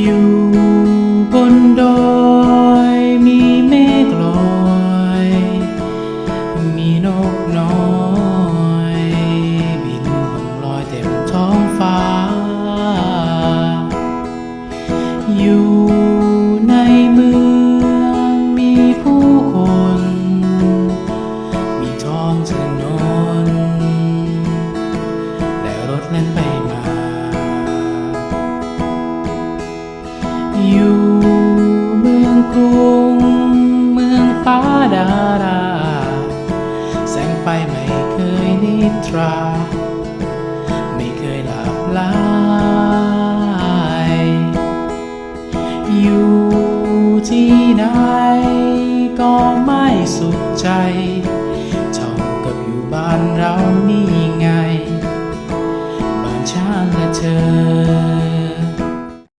อยู่บนดอยมีเมฆลอย มีนกน้อยบินล่องลอยเต็มท้องฟ้า อยู่ในเมืองมีผู้คน มีท้องถนนและรถเล่นไป ฟ้าดารา แสงไฟไม่เคยนิทรา ไม่เคยหลับลายอยู่ที่ไหนก็ไม่สุขใจเท่ากับอยู่บ้านเรานี่ไง บ้านฉันและเธอ